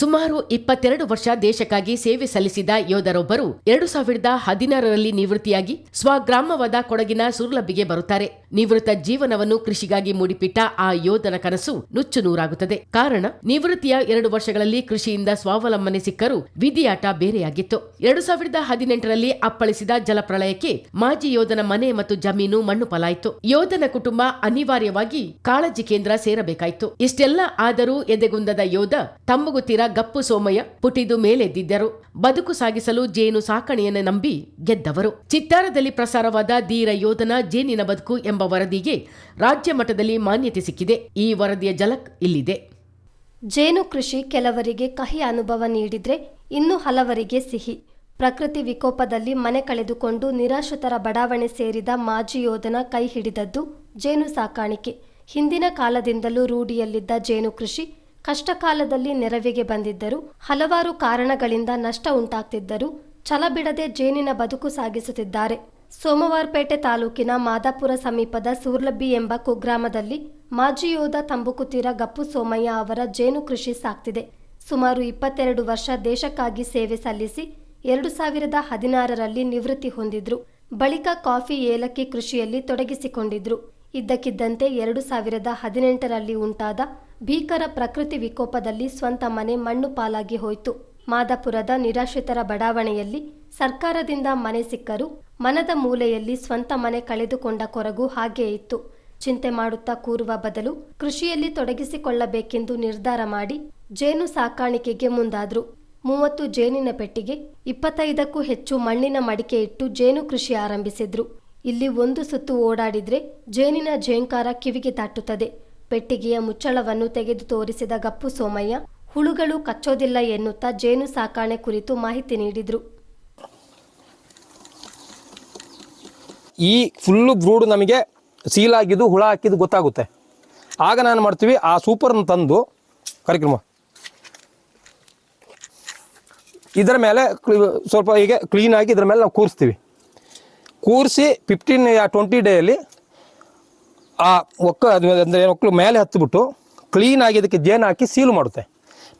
ಸುಮಾರು ಇಪ್ಪತ್ತೆರಡು ವರ್ಷ ದೇಶಕ್ಕಾಗಿ ಸೇವೆ ಸಲ್ಲಿಸಿದ ಯೋಧರೊಬ್ಬರು ಎರಡು ಸಾವಿರದ ಹದಿನಾರರಲ್ಲಿ ನಿವೃತ್ತಿಯಾಗಿ ಸ್ವಗ್ರಾಮವಾದ ಕೊಡಗಿನ ಸುರ್ಲಬ್ಬಿಗೆ ಬರುತ್ತಾರೆ. ನಿವೃತ್ತ ಜೀವನವನ್ನು ಕೃಷಿಗಾಗಿ ಮೂಡಿಪಿಟ್ಟ ಆ ಯೋಧನ ಕನಸು ನುಚ್ಚು ನೂರಾಗುತ್ತದೆ. ಕಾರಣ, ನಿವೃತ್ತಿಯ ಎರಡು ವರ್ಷಗಳಲ್ಲಿ ಕೃಷಿಯಿಂದ ಸ್ವಾವಲಂಬನೆ ಸಿಕ್ಕರೂ ವಿಧಿಯಾಟ ಬೇರೆಯಾಗಿತ್ತು. ಎರಡು ಸಾವಿರದ ಹದಿನೆಂಟರಲ್ಲಿ ಅಪ್ಪಳಿಸಿದ ಜಲಪ್ರಳಯಕ್ಕೆ ಮಾಜಿ ಯೋಧನ ಮನೆ ಮತ್ತು ಜಮೀನು ಮಣ್ಣು ಪಲಾಯಿತು ಯೋಧನ ಕುಟುಂಬ ಅನಿವಾರ್ಯವಾಗಿ ಕಾಳಜಿ ಕೇಂದ್ರ ಸೇರಬೇಕಾಯಿತು. ಇಷ್ಟೆಲ್ಲ ಆದರೂ ಎದೆಗುಂದದ ಯೋಧ ತಮ್ಮಗುತ್ತಿರ ಗಪ್ಪು ಸೋಮಯ್ಯ ಪುಟಿದು ಮೇಲೆದ್ದಿದ್ದರು. ಬದುಕು ಸಾಗಿಸಲು ಜೇನು ಸಾಕಣೆಯನ್ನು ನಂಬಿ ಗೆದ್ದವರು. ಚಿತ್ತಾರದಲ್ಲಿ ಪ್ರಸಾರವಾದ ಧೀರ ಯೋಧನ ಜೇನಿನ ಬದುಕು ಎಂಬ ವರದಿಗೆ ರಾಜ್ಯ ಮಟ್ಟದಲ್ಲಿ ಮಾನ್ಯತೆ ಸಿಕ್ಕಿದೆ. ಈ ವರದಿಯ ಜಲಕ್ ಇಲ್ಲಿದೆ. ಜೇನು ಕೃಷಿ ಕೆಲವರಿಗೆ ಕಹಿ ಅನುಭವ ನೀಡಿದ್ರೆ ಇನ್ನು ಹಲವರಿಗೆ ಸಿಹಿ. ಪ್ರಕೃತಿ ವಿಕೋಪದಲ್ಲಿ ಮನೆ ಕಳೆದುಕೊಂಡು ನಿರಾಶ್ರಿತರ ಬಡಾವಣೆ ಸೇರಿದ ಮಾಜಿ ಯೋಧನ ಕೈ ಹಿಡಿದದ್ದು ಜೇನು ಸಾಕಾಣಿಕೆ. ಹಿಂದಿನ ಕಾಲದಿಂದಲೂ ರೂಢಿಯಲ್ಲಿದ್ದ ಜೇನು ಕೃಷಿ ಕಷ್ಟಕಾಲದಲ್ಲಿ ನೆರವಿಗೆ ಬಂದಿದ್ದರು ಹಲವಾರು ಕಾರಣಗಳಿಂದ ನಷ್ಟ ಉಂಟಾಗ್ತಿದ್ದರೂ ಛಲ ಬಿಡದೆ ಜೇನಿನ ಬದುಕು ಸಾಗಿಸುತ್ತಿದ್ದಾರೆ. ಸೋಮವಾರಪೇಟೆ ತಾಲೂಕಿನ ಮಾದಾಪುರ ಸಮೀಪದ ಸೂರ್ಲಬ್ಬಿ ಎಂಬ ಕುಗ್ರಾಮದಲ್ಲಿ ಮಾಜಿ ಯೋಧ ತಂಬುಕುತೀರ ಗಪ್ಪು ಸೋಮಯ್ಯ ಅವರ ಜೇನು ಕೃಷಿ ಸಾಕ್ತಿದೆ. ಸುಮಾರು ಇಪ್ಪತ್ತೆರಡು ವರ್ಷ ದೇಶಕ್ಕಾಗಿ ಸೇವೆ ಸಲ್ಲಿಸಿ ಎರಡು ಸಾವಿರದ ಹದಿನಾರರಲ್ಲಿ ನಿವೃತ್ತಿ ಹೊಂದಿದ್ರು. ಬಳಿಕ ಕಾಫಿ ಏಲಕ್ಕಿ ಕೃಷಿಯಲ್ಲಿ ತೊಡಗಿಸಿಕೊಂಡಿದ್ರು. ಇದ್ದಕ್ಕಿದ್ದಂತೆ ಎರಡು ಸಾವಿರದ ಹದಿನೆಂಟರಲ್ಲಿ ಉಂಟಾದ ಭೀಕರ ಪ್ರಕೃತಿ ವಿಕೋಪದಲ್ಲಿ ಸ್ವಂತ ಮನೆ ಮಣ್ಣು ಪಾಲಾಗಿ ಹೋಯಿತು. ಮಾದಾಪುರದ ನಿರಾಶ್ರಿತರ ಬಡಾವಣೆಯಲ್ಲಿ ಸರ್ಕಾರದಿಂದ ಮನೆ ಸಿಕ್ಕರು ಮನದ ಮೂಲೆಯಲ್ಲಿ ಸ್ವಂತ ಮನೆ ಕಳೆದುಕೊಂಡ ಕೊರಗು ಹಾಗೇ ಇತ್ತು. ಚಿಂತೆ ಮಾಡುತ್ತಾ ಕೂರುವ ಬದಲು ಕೃಷಿಯಲ್ಲಿ ತೊಡಗಿಸಿಕೊಳ್ಳಬೇಕೆಂದು ನಿರ್ಧಾರ ಮಾಡಿ ಜೇನು ಸಾಕಾಣಿಕೆಗೆ ಮುಂದಾದ್ರು. ಮೂವತ್ತು ಜೇನಿನ ಪೆಟ್ಟಿಗೆ, ಇಪ್ಪತ್ತೈದಕ್ಕೂ ಹೆಚ್ಚು ಮಣ್ಣಿನ ಮಡಿಕೆ ಇಟ್ಟು ಜೇನು ಕೃಷಿ ಆರಂಭಿಸಿದ್ರು. ಇಲ್ಲಿ ಒಂದು ಸುತ್ತು ಓಡಾಡಿದ್ರೆ ಜೇನಿನ ಜೇಂಕಾರ ಕಿವಿಗೆ ದಾಟುತ್ತದೆ. ಪೆಟ್ಟಿಗೆಯ ಮುಚ್ಚಳವನ್ನು ತೆಗೆದು ತೋರಿಸಿದ ಗಪ್ಪು ಸೋಮಯ್ಯ, ಹುಳುಗಳು ಕಚ್ಚೋದಿಲ್ಲ ಎನ್ನುತ್ತಾ ಜೇನು ಸಾಕಾಣೆ ಕುರಿತು ಮಾಹಿತಿ ನೀಡಿದ್ರು. ಈ ಫುಲ್ಲು ಬ್ರೂಡ್ ನಮಗೆ ಸೀಲ್ ಆಗಿದ್ದು, ಹುಳ ಹಾಕಿದ್ದು ಗೊತ್ತಾಗುತ್ತೆ. ಆಗ ನಾನು ಮಾಡ್ತೀವಿ, ಆ ಸೂಪರ್ನ ತಂದು, ಕಾರ್ಯಕ್ರಮ. ಇದರ ಮೇಲೆ ಸ್ವಲ್ಪ ಹೀಗೆ ಕ್ಲೀನಾಗಿ ಇದರ ಮೇಲೆ ನಾವು ಕೂರಿಸ್ತೀವಿ. ಕೂರಿಸಿ ಫಿಫ್ಟೀನ್ ಟ್ವೆಂಟಿ ಡೇಯಲ್ಲಿ ಆ ಒಕ್ಕ, ಅಂದರೆ ಒಕ್ಕಲು ಮೇಲೆ ಹತ್ತಿಬಿಟ್ಟು ಕ್ಲೀನಾಗಿ ಇದಕ್ಕೆ ಜೇನು ಹಾಕಿ ಸೀಲ್ ಮಾಡುತ್ತೆ.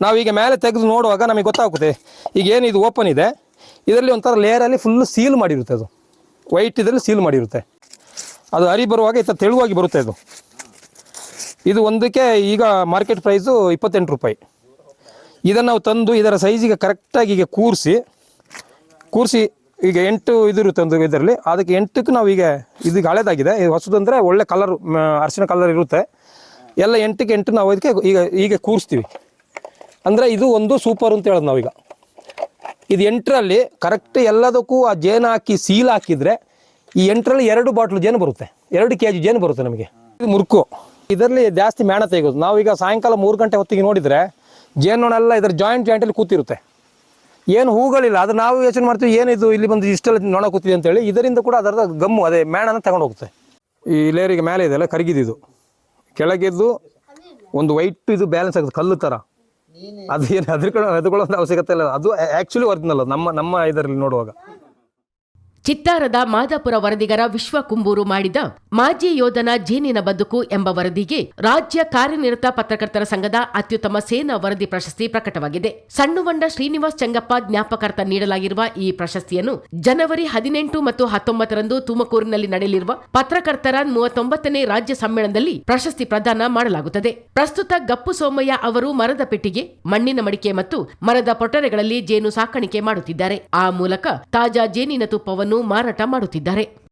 ನಾವು ಈಗ ಮೇಲೆ ತೆಗೆದು ನೋಡುವಾಗ ನಮಗೆ ಗೊತ್ತಾಗುತ್ತೆ, ಈಗ ಏನು ಇದು ಓಪನ್ ಇದೆ, ಇದರಲ್ಲಿ ಒಂಥರ ಲೇಯರಲ್ಲಿ ಫುಲ್ಲು ಸೀಲ್ ಮಾಡಿರುತ್ತೆ ಅದು. ವೈಟ್ ಇದರಲ್ಲಿ ಸೀಲ್ ಮಾಡಿರುತ್ತೆ. ಅದು ಹರಿ ಬರುವಾಗ ಥರ ತೆಳುವಾಗಿ ಬರುತ್ತೆ ಇದು ಇದು ಒಂದಕ್ಕೆ ಈಗ ಮಾರ್ಕೆಟ್ ಪ್ರೈಸು ಇಪ್ಪತ್ತೆಂಟು ರೂಪಾಯಿ. ಇದನ್ನು ನಾವು ತಂದು ಇದರ ಸೈಜಿಗೆ ಕರೆಕ್ಟಾಗಿ ಈಗ ಕೂರಿಸಿ ಕೂರಿಸಿ ಈಗ ಎಂಟು ಇದಿರುತ್ತೆ ಒಂದು ಇದರಲ್ಲಿ. ಅದಕ್ಕೆ ಎಂಟಕ್ಕೆ ನಾವು ಈಗ ಇದು ಹಳೇದಾಗಿದೆ. ಹೊಸದಂದರೆ ಒಳ್ಳೆ ಕಲರ್ ಅರಿಶಿನ ಕಲರ್ ಇರುತ್ತೆ. ಎಲ್ಲ ಎಂಟಕ್ಕೆ ಎಂಟು ನಾವು ಇದಕ್ಕೆ ಈಗ ಈಗ ಕೂರಿಸ್ತೀವಿ. ಅಂದರೆ ಇದು ಒಂದು ಸೂಪರ್ ಅಂತ ಹೇಳೋದು ನಾವೀಗ. ಇದು ಎಂಟರಲ್ಲಿ ಕರೆಕ್ಟ್ ಎಲ್ಲದಕ್ಕೂ ಆ ಜೇನು ಹಾಕಿ ಸೀಲ್ ಹಾಕಿದರೆ ಈ ಎಂಟರಲ್ಲಿ ಎರಡು ಬಾಟ್ಲು ಜೇನು ಬರುತ್ತೆ. ಎರಡು ಕೆ ಜಿ ಜೇನು ಬರುತ್ತೆ ನಮಗೆ. ಇದು ಮುರುಕು. ಇದರಲ್ಲಿ ಜಾಸ್ತಿ ಮೇಣ ತೆಗೆಯೋದು. ನಾವೀಗ ಸಾಯಂಕಾಲ ಮೂರು ಗಂಟೆ ಹೊತ್ತಿಗೆ ನೋಡಿದರೆ ಜೇನುನೆಲ್ಲ ಇದರ ಜಾಯಿಂಟ್ ಜಾಯಿಂಟಲ್ಲಿ ಕೂತಿರುತ್ತೆ. ಏನು ಹೂಗಳಿಲ್ಲ. ಅದು ನಾವು ಯೋಚನೆ ಮಾಡ್ತೀವಿ ಏನಿದು ಇಲ್ಲಿ ಬಂದು ಇಷ್ಟೆಲ್ಲ ನೊಣ ಕೂತಿದೆ ಅಂತೇಳಿ. ಇದರಿಂದ ಕೂಡ ಅದರ ಗಮ್ಮು, ಅದೇ ಮೇಣನ ತಗೊಂಡು ಹೋಗುತ್ತೆ. ಈ ಲೇರಿಗೆ ಮೇಲೆ ಇದೆಲ್ಲ ಕರಗಿದ್ದು ಕೆಳಗಿದ್ದು ಒಂದು ವೈಟ್ ಇದು ಬ್ಯಾಲೆನ್ಸ್ ಆಗುತ್ತೆ, ಕಲ್ಲು ಥರ ಅದು ಏನು ಹೆದರ್ಕೊಳ್ಳೋ ಹೆದರ್ಕೊಳ್ಳೋ ಅವಶ್ಯಕತೆ ಇಲ್ಲ. ಅದು ಆಕ್ಚುಲಿ ಒರಿಜಿನಲ್ ನಮ್ಮ ನಮ್ಮ ಇದರಲ್ಲಿ ನೋಡುವಾಗ. ಚಿತ್ತಾರದ ಮಾದಾಪುರ ವರದಿಗರ ವಿಶ್ವ ಕುಂಬೂರು ಮಾಡಿದ ಮಾಜಿ ಯೋಧನ ಜೇನಿನ ಬದುಕು ಎಂಬ ವರದಿಗೆ ರಾಜ್ಯ ಕಾರ್ಯನಿರತ ಪತ್ರಕರ್ತರ ಸಂಘದ ಅತ್ಯುತ್ತಮ ಸೇನಾ ವರದಿ ಪ್ರಶಸ್ತಿ ಪ್ರಕಟವಾಗಿದೆ. ಸಣ್ಣುವಂಡ ಶ್ರೀನಿವಾಸ್ ಚಂಗಪ್ಪ ಜ್ಞಾಪಕರ್ತ ನೀಡಲಾಗಿರುವ ಈ ಪ್ರಶಸ್ತಿಯನ್ನು ಜನವರಿ ಹದಿನೆಂಟು ಮತ್ತು ಹತ್ತೊಂಬತ್ತರಂದು ತುಮಕೂರಿನಲ್ಲಿ ನಡೆಯಲಿರುವ ಪತ್ರಕರ್ತರ ಮೂವತ್ತೊಂಬತ್ತನೇ ರಾಜ್ಯ ಸಮ್ಮೇಳನದಲ್ಲಿ ಪ್ರಶಸ್ತಿ ಪ್ರದಾನ ಮಾಡಲಾಗುತ್ತದೆ. ಪ್ರಸ್ತುತ ಗಪ್ಪು ಸೋಮಯ್ಯ ಅವರು ಮರದ ಪೆಟ್ಟಿಗೆ, ಮಣ್ಣಿನ ಮಡಿಕೆ ಮತ್ತು ಮರದ ಪೊಟರೆಗಳಲ್ಲಿ ಜೇನು ಸಾಕಾಣಿಕೆ ಮಾಡುತ್ತಿದ್ದಾರೆ. ಆ ಮೂಲಕ ತಾಜಾ ಜೇನಿನ ತುಪ್ಪವನ್ನು ಮಾರಾಟ ಮಾಡುತ್ತಿದ್ದಾರೆ.